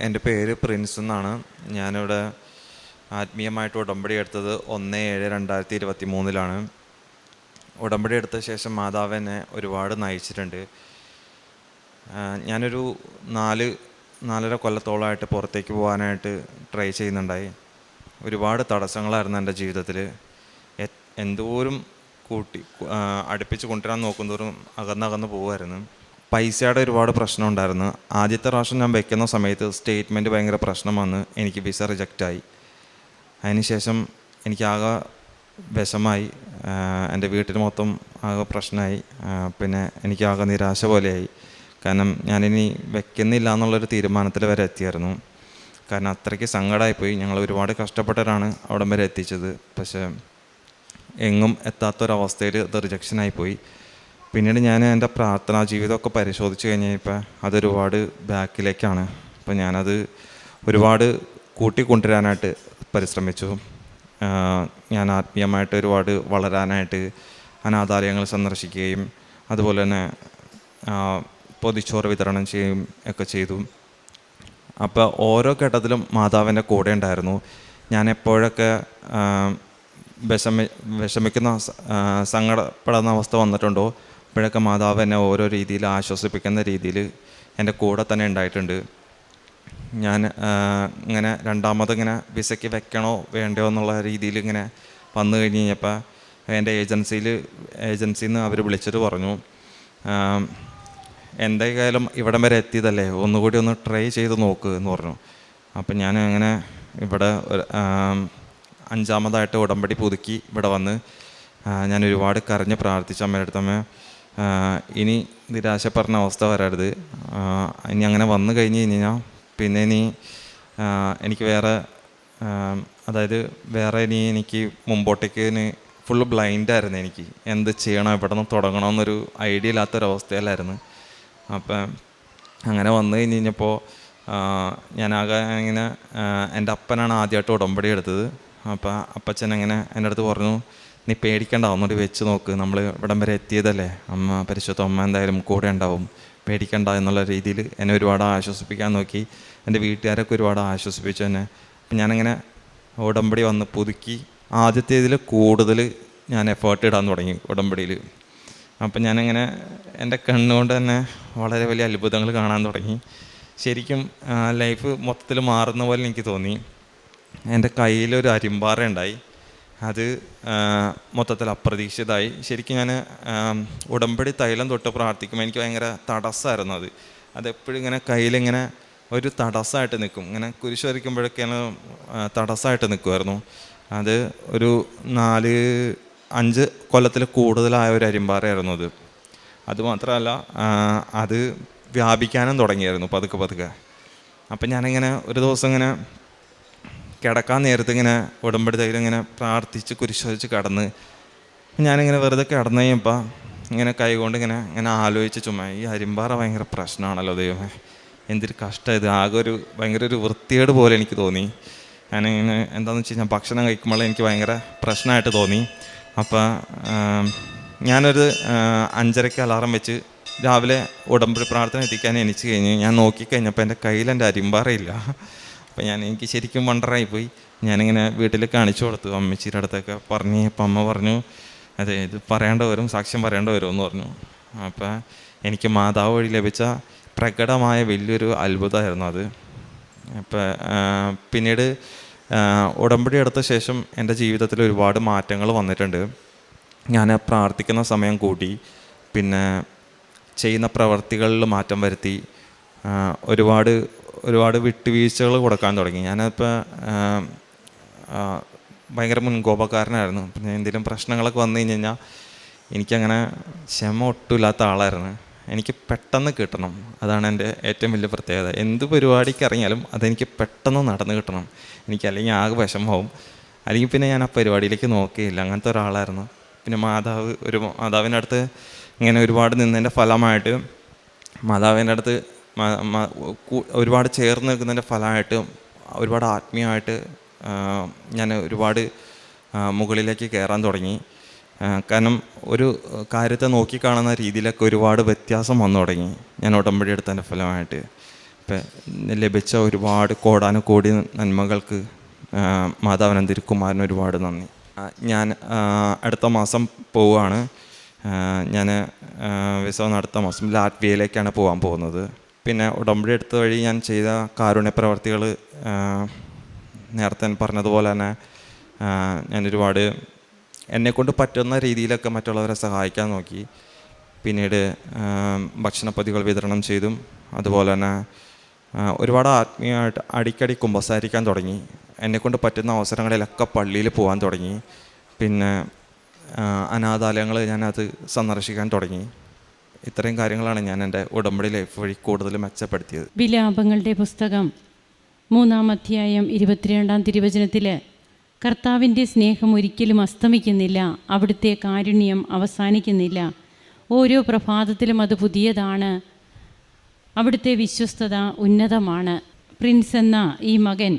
എന്റെ പേര് പ്രിൻസ് എന്നാണ്. ഞാനിവിടെ ആത്മീയമായിട്ട് ഉടമ്പടി എടുത്തത് ഒന്ന് ഏഴ് രണ്ടായിരത്തി ഇരുപത്തി മൂന്നിലാണ് ഉടമ്പടി എടുത്ത ശേഷം മാതാവ് എന്നെ ഒരുപാട് നയിച്ചിട്ടുണ്ട്. ഞാനൊരു നാല് നാലര കൊല്ലത്തോളമായിട്ട് പുറത്തേക്ക് പോകാനായിട്ട് ട്രൈ ചെയ്യുന്നുണ്ടായി. ഒരുപാട് തടസ്സങ്ങളായിരുന്നു എന്റെ ജീവിതത്തിൽ. എന്തോരം കൂട്ടി അടുപ്പിച്ച് കൊണ്ടുവരാൻ നോക്കുന്നതോറും അകന്നകന്ന് പോകുമായിരുന്നു പൈസയുടെ ഒരുപാട് പ്രശ്നം ഉണ്ടായിരുന്നു. ആദ്യത്തെ പ്രാവശ്യം ഞാൻ വെക്കുന്ന സമയത്ത് സ്റ്റേറ്റ്മെന്റ് ഭയങ്കര പ്രശ്നം വന്ന് എനിക്ക് വിസ റിജക്റ്റായി അതിനുശേഷം എനിക്കാകെ വിഷമായി. എന്റെ വീട്ടിൽ മൊത്തം ആകെ പ്രശ്നമായി. പിന്നെ എനിക്കാകെ നിരാശ പോലെയായി. കാരണം ഞാനിനി വെക്കുന്നില്ല എന്നുള്ളൊരു തീരുമാനത്തിൽ വരെ എത്തിയായിരുന്നു. കാരണം അത്രയ്ക്ക് സങ്കടമായിപ്പോയി ഞങ്ങൾ ഒരുപാട് കഷ്ടപ്പെട്ടിട്ടാണ് അവിടം വരെ എത്തിച്ചത്. പക്ഷേ എങ്ങും എത്താത്തൊരവസ്ഥയിൽ അത് റിജക്ഷനായി പോയി പിന്നീട് ഞാൻ എന്റെ പ്രാർത്ഥനാ ജീവിതമൊക്കെ പരിശോധിച്ച് കഴിഞ്ഞപ്പോൾ അതൊരുപാട് ബാക്കിലേക്കാണ്. അപ്പോൾ ഞാനത് ഒരുപാട് കൂട്ടിക്കൊണ്ടുവരാനായിട്ട് പരിശ്രമിച്ചു. ഞാൻ ആത്മീയമായിട്ട് ഒരുപാട് വളരാനായിട്ട് അനാഥാലയങ്ങൾ സന്ദർശിക്കുകയും അതുപോലെ തന്നെ പൊതിച്ചോറ് വിതരണം ചെയ്യുകയും ഒക്കെ ചെയ്തു. അപ്പോൾ ഓരോ ഘട്ടത്തിലും മാതാവിന്റെ കൂടെ ഉണ്ടായിരുന്നു. ഞാൻ എപ്പോഴൊക്കെ വിഷമി വിഷമിക്കുന്ന സങ്കടപ്പെടുന്ന അവസ്ഥ വന്നിട്ടുണ്ടോ അപ്പോഴൊക്കെ മാതാവ് എന്നെ ഓരോ രീതിയിൽ ആശ്വസിപ്പിക്കുന്ന രീതിയിൽ എന്റെ കൂടെ തന്നെ ഉണ്ടായിട്ടുണ്ട്. ഞാൻ ഇങ്ങനെ രണ്ടാമത് ഇങ്ങനെ വിസയ്ക്ക് വെക്കണോ വേണ്ടയോ എന്നുള്ള രീതിയിൽ ഇങ്ങനെ വന്നു കഴിഞ്ഞ് കഴിഞ്ഞപ്പോൾ എന്റെ ഏജൻസിയിൽ ഏജൻസിയിൽ നിന്ന് അവർ വിളിച്ചിട്ട് പറഞ്ഞു എന്തായാലും ഇവിടം വരെ എത്തിയതല്ലേ ഒന്നുകൂടി ഒന്ന് ട്രൈ ചെയ്ത് നോക്ക് എന്ന് പറഞ്ഞു. അപ്പം ഞാൻ അങ്ങനെ ഇവിടെ അഞ്ചാമതായിട്ട് ഉടമ്പടി പുതുക്കി ഇവിടെ വന്ന് ഞാൻ ഒരുപാട് കരഞ്ഞ് പ്രാർത്ഥിച്ച അമ്മയുടെ അടുത്ത് അമ്മ ആ, ഇനി നിരാശപ്പെടുന്ന അവസ്ഥ വരരുത്. ഇനി അങ്ങനെ വന്നു കഴിഞ്ഞ് കഴിഞ്ഞാൽ പിന്നെ ഇനി എനിക്ക് വേറെ അതായത് വേറെ ഇനി എനിക്ക് മുമ്പോട്ടേക്ക് ഫുള്ള് ബ്ലൈൻഡായിരുന്നു എനിക്ക്. എന്ത് ചെയ്യണം എവിടെ നിന്ന് തുടങ്ങണമെന്നൊരു ഐഡിയ ഇല്ലാത്തൊരവസ്ഥയിലായിരുന്നു അപ്പം അങ്ങനെ വന്നു കഴിഞ്ഞ് കഴിഞ്ഞപ്പോൾ ഞാനാകെ ഇങ്ങനെ എന്റെ അപ്പനാണ് ആദ്യമായിട്ട് ഉടമ്പടി എടുത്തത്. അപ്പം അപ്പച്ചൻ അങ്ങനെ എന്റെ അടുത്ത് പറഞ്ഞു നീ പേടിക്കണ്ട ഒന്നുകൂടി വെച്ച് നോക്ക്. നമ്മൾ ഇവിടം വരെ എത്തിയതല്ലേ? അമ്മ പരിശുദ്ധ അമ്മ എന്തായാലും കൂടെ ഉണ്ടാവും. പേടിക്കണ്ട എന്നുള്ള രീതിയിൽ എന്നെ ഒരുപാട് ആശ്വസിപ്പിക്കാൻ നോക്കി. എന്റെ വീട്ടുകാരൊക്കെ ഒരുപാട് ആശ്വസിപ്പിച്ചു എന്നെ. അപ്പം ഞാനങ്ങനെ ഉടമ്പടി വന്ന് പുതുക്കി ആദ്യത്തേതിൽ കൂടുതൽ ഞാൻ എഫേർട്ട് ഇടാൻ തുടങ്ങി ഉടമ്പടിയിൽ. അപ്പം ഞാനങ്ങനെ എന്റെ കണ്ണുകൊണ്ട് തന്നെ വളരെ വലിയ അത്ഭുതങ്ങൾ കാണാൻ തുടങ്ങി. ശരിക്കും ലൈഫ് മൊത്തത്തിൽ മാറുന്ന പോലെ എനിക്ക് തോന്നി. എന്റെ കയ്യിലൊരു അരിമ്പാറ ഉണ്ടായി. അത് മൊത്തത്തിൽ അപ്രതീക്ഷിതമായി. ശരിക്കും ഞാൻ ഉടമ്പടി തൈലം തൊട്ട് പ്രാർത്ഥിക്കുമ്പോൾ എനിക്ക് ഭയങ്കര തടസ്സമായിരുന്നു അത്. അതെപ്പോഴും ഇങ്ങനെ കയ്യിലിങ്ങനെ ഒരു തടസ്സമായിട്ട് നിൽക്കും. ഇങ്ങനെ കുരിശ് വരയ്ക്കുമ്പോഴൊക്കെയാണ് തടസ്സമായിട്ട് നിൽക്കുമായിരുന്നു. അത് ഒരു നാല് അഞ്ച് കൊല്ലത്തിൽ കൂടുതലായ ഒരു അരിമ്പാറയായിരുന്നു അത്. അതുമാത്രമല്ല അത് വ്യാപിക്കാനും തുടങ്ങിയായിരുന്നു പതുക്കെ പതുക്കെ. അപ്പം ഞാനിങ്ങനെ ഒരു ദിവസം ഇങ്ങനെ കിടക്കാൻ നേരത്ത് ഇങ്ങനെ ഉടമ്പടി തൈലം ഇങ്ങനെ പ്രാർത്ഥിച്ച് കുരിശോധിച്ച് കടന്ന് ഞാനിങ്ങനെ വെറുതെ കിടന്നു കഴിയുമ്പോൾ ഇങ്ങനെ കൈകൊണ്ട് ഇങ്ങനെ ഇങ്ങനെ ആലോചിച്ച് ചുമ്മാ ഈ അരിമ്പാറ ഭയങ്കര പ്രശ്നമാണല്ലോ ദൈവമേ. എന്തൊരു കഷ്ടം ഇത്. ആകെ ഒരു ഭയങ്കര ഒരു വൃത്തിയേട് പോലെ എനിക്ക് തോന്നി. ഞാനിങ്ങനെ എന്താണെന്ന് വെച്ച് കഴിഞ്ഞാൽ ഭക്ഷണം കഴിക്കുമ്പോൾ എനിക്ക് ഭയങ്കര പ്രശ്നമായിട്ട് തോന്നി. അപ്പോൾ ഞാനൊരു അഞ്ചരയ്ക്ക് അലാറം വെച്ച് രാവിലെ ഉടമ്പടി പ്രാർത്ഥന എത്തിക്കാൻ എണിച്ച് കഴിഞ്ഞ് ഞാൻ നോക്കിക്കഴിഞ്ഞപ്പോൾ എന്റെ കയ്യിൽ എന്റെ അരിമ്പാറയില്ല. അപ്പോൾ ഞാൻ എനിക്ക് ശരിക്കും വണ്ടറായി പോയി. ഞാനിങ്ങനെ വീട്ടിൽ കാണിച്ചു കൊടുത്തു. അമ്മച്ചിയുടെ അടുത്തൊക്കെ പറഞ്ഞ് അപ്പം അമ്മ പറഞ്ഞു അതെ ഇത് പറയേണ്ട വരും സാക്ഷ്യം പറയേണ്ട വരും എന്ന് പറഞ്ഞു. അപ്പം എനിക്ക് മാതാവ് വഴി ലഭിച്ച പ്രകടമായ വലിയൊരു അത്ഭുതമായിരുന്നു അത്. അപ്പം പിന്നീട് ഉടമ്പടി എടുത്ത ശേഷം എന്റെ ജീവിതത്തിൽ ഒരുപാട് മാറ്റങ്ങൾ വന്നിട്ടുണ്ട്. ഞാൻ പ്രാർത്ഥിക്കുന്ന സമയം കൂടി പിന്നെ ചെയ്യുന്ന പ്രവർത്തികളിൽ മാറ്റം വരുത്തി ഒരുപാട് ഒരുപാട് വിട്ടുവീഴ്ചകൾ കൊടുക്കാൻ തുടങ്ങി. ഞാനിപ്പോൾ ഭയങ്കര മുൻകോപക്കാരനായിരുന്നു. പിന്നെ എന്തെങ്കിലും പ്രശ്നങ്ങളൊക്കെ വന്നു കഴിഞ്ഞ് കഴിഞ്ഞാൽ എനിക്കങ്ങനെ ക്ഷമ ഒട്ടുമില്ലാത്ത ആളായിരുന്നു. എനിക്ക് പെട്ടെന്ന് കിട്ടണം. അതാണ് എന്റെ ഏറ്റവും വലിയ പ്രത്യേകത. എന്ത് പരിപാടിക്ക് ഇറങ്ങിയാലും അതെനിക്ക് പെട്ടെന്ന് നടന്ന് കിട്ടണം. എനിക്ക് അല്ലെങ്കിൽ ആകെ വിഷമമാവും. അല്ലെങ്കിൽ പിന്നെ ഞാൻ ആ പരിപാടിയിലേക്ക് നോക്കിയില്ല അങ്ങനത്തെ ഒരാളായിരുന്നു. പിന്നെ മാതാവ് ഒരു മാതാവിന്റെ അടുത്ത് ഇങ്ങനെ ഒരുപാട് നിന്നതിന്റെ ഫലമായിട്ട് മാതാവിന്റെ അടുത്ത് ഒരുപാട് ചേർന്ന് നിൽക്കുന്നതിന്റെ ഫലമായിട്ട് ഒരുപാട് ആത്മീയമായിട്ട് ഞാൻ ഒരുപാട് മുകളിലേക്ക് കയറാൻ തുടങ്ങി. കാരണം ഒരു കാര്യത്തെ നോക്കിക്കാണുന്ന രീതിയിലൊക്കെ ഒരുപാട് വ്യത്യാസം വന്നു തുടങ്ങി. ഞാൻ ഉടമ്പടി എടുത്തതിന്റെ ഫലമായിട്ട്. ഇപ്പം ലഭിച്ച ഒരുപാട് കോടാനുകോടി നന്മകൾക്ക് ആ, കുമാരന് ഒരുപാട് നന്ദി. ഞാൻ അടുത്ത മാസം പോവുകയാണ്. ഞാൻ വിസവം അടുത്ത മാസം ലാറ്റ്വിയയിലേക്കാണ് പോകാൻ പോകുന്നത്. പിന്നെ ഉടമ്പടി എടുത്ത വഴി ഞാൻ ചെയ്ത കാരുണ്യ പ്രവർത്തികൾ നേരത്തെ പറഞ്ഞതുപോലെ തന്നെ ഞാൻ ഒരുപാട് എന്നെക്കൊണ്ട് പറ്റുന്ന രീതിയിലൊക്കെ മറ്റുള്ളവരെ സഹായിക്കാൻ നോക്കി. പിന്നീട് ഭക്ഷണപ്പതികൾ വിതരണം ചെയ്തും അതുപോലെ തന്നെ ഒരുപാട് ആത്മീയമായിട്ട് അടിക്കടി കുമ്പസാരിക്കാൻ തുടങ്ങി. എന്നെക്കൊണ്ട് പറ്റുന്ന അവസരങ്ങളിലൊക്കെ പള്ളിയിൽ പോകാൻ തുടങ്ങി. പിന്നെ അനാഥാലയങ്ങൾ ഞാനത് സന്ദർശിക്കാൻ തുടങ്ങി. ഇത്രയും കാര്യങ്ങളാണ് ഞാൻ എന്റെ ഉടമ്പടി ലൈഫ് വഴി കൂടുതൽ മെച്ചപ്പെടുത്തിയത്. വിലാപങ്ങളുടെ പുസ്തകം മൂന്നാം അധ്യായം ഇരുപത്തിരണ്ടാം തിരുവചനത്തിൽ കർത്താവിന്റെ സ്നേഹം ഒരിക്കലും അസ്തമിക്കുന്നില്ല അവിടുത്തെ കാരുണ്യം അവസാനിക്കുന്നില്ല. ഓരോ പ്രഭാതത്തിലും അത് പുതിയതാണ് അവിടുത്തെ വിശ്വസ്തത ഉന്നതമാണ്. പ്രിൻസ് എന്ന ഈ മകൻ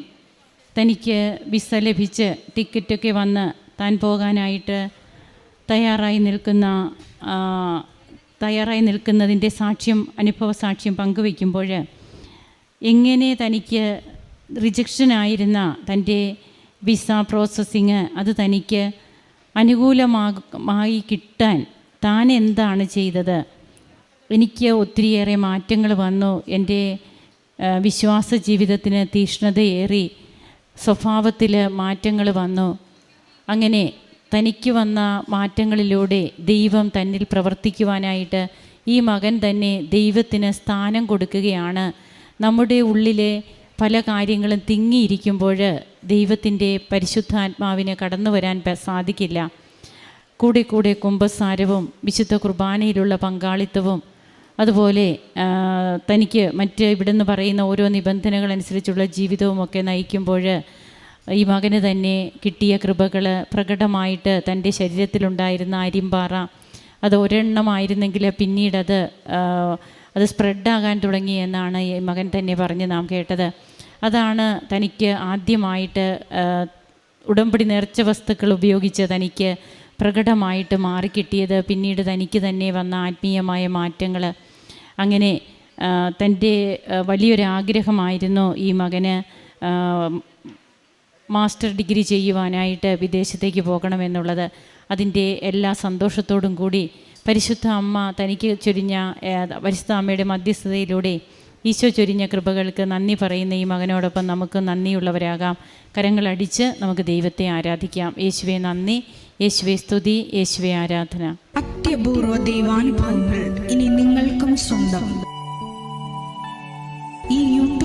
തനിക്ക് വിസ ലഭിച്ച് ടിക്കറ്റൊക്കെ വന്ന് താൻ പോകാനായിട്ട് തയ്യാറായി നിൽക്കുന്ന തയ്യാറായി നിൽക്കുന്നതിന്റെ സാക്ഷ്യം അനുഭവ സാക്ഷ്യം പങ്കുവയ്ക്കുമ്പോൾ എങ്ങനെ തനിക്ക് റിജക്ഷനായിരുന്ന തന്റെ വിസ പ്രോസസ്സിങ് അത് തനിക്ക് അനുകൂലമായി കിട്ടാൻ താൻ എന്താണ് ചെയ്തത്? എനിക്ക് ഒത്തിരിയേറെ മാറ്റങ്ങൾ വന്നു. എന്റെ വിശ്വാസ ജീവിതത്തിന് തീഷ്ണതയേറി സ്വഭാവത്തിൽ മാറ്റങ്ങൾ വന്നു. അങ്ങനെ തനിക്ക് വന്ന മാറ്റങ്ങളിലൂടെ ദൈവം തന്നിൽ പ്രവർത്തിക്കുവാനായിട്ട് ഈ മകൻ തന്നെ ദൈവത്തിന് സ്ഥാനം കൊടുക്കുകയാണ്. നമ്മുടെ ഉള്ളിലെ പല കാര്യങ്ങളും തിങ്ങിയിരിക്കുമ്പോൾ ദൈവത്തിന്റെ പരിശുദ്ധാത്മാവിന് കടന്നു വരാൻ സാധിക്കില്ല. കൂടെ കൂടെ കുംഭസാരവും വിശുദ്ധ കുർബാനയിലുള്ള പങ്കാളിത്തവും അതുപോലെ തനിക്ക് മറ്റ് ഇവിടുന്ന് പറയുന്ന ഓരോ നിബന്ധനകൾ അനുസരിച്ചുള്ള ജീവിതവും ഒക്കെ നയിക്കുമ്പോൾ ഈ മകന് തന്നെ കിട്ടിയ കൃപകൾ പ്രകടമായിട്ട് തന്റെ ശരീരത്തിലുണ്ടായിരുന്ന അരിമ്പാറ അത് ഒരെണ്ണമായിരുന്നെങ്കിൽ പിന്നീട് അത് അത് സ്പ്രെഡാകാൻ തുടങ്ങി എന്നാണ് ഈ മകൻ തന്നെ പറഞ്ഞ് നാം കേട്ടത്. അതാണ് തനിക്ക് ആദ്യമായിട്ട് ഉടമ്പടി നേർച്ച വസ്തുക്കൾ ഉപയോഗിച്ച് തനിക്ക് പ്രകടമായിട്ട് മാറിക്കിട്ടിയത്. പിന്നീട് തനിക്ക് തന്നെ വന്ന ആത്മീയമായ മാറ്റങ്ങൾ അങ്ങനെ തന്റെ വലിയൊരാഗ്രഹമായിരുന്നു ഈ മകന് മാസ്റ്റർ ഡിഗ്രി ചെയ്യുവാനായിട്ട് വിദേശത്തേക്ക് പോകണമെന്നുള്ളത് അതിന്റെ എല്ലാ സന്തോഷത്തോടും കൂടി പരിശുദ്ധ അമ്മ തനിക്ക് ചൊരിഞ്ഞ പരിശുദ്ധ അമ്മയുടെ മധ്യസ്ഥതയിലൂടെ ഈശോ ചൊരിഞ്ഞ കൃപകൾക്ക് നന്ദി പറയുന്ന ഈ മകനോടൊപ്പം നമുക്ക് നന്ദിയുള്ളവരാകാം. കരങ്ങളടിച്ച് നമുക്ക് ദൈവത്തെ ആരാധിക്കാം. യേശുവെ നന്ദി. യേശുവെ സ്തുതി. യേശുവെ ആരാധന. അത്യപൂർവ ദൈവാനുഭവങ്ങൾ ഇനി നിങ്ങൾക്കും സ്വന്തം. ഈ യൂട്യൂബ്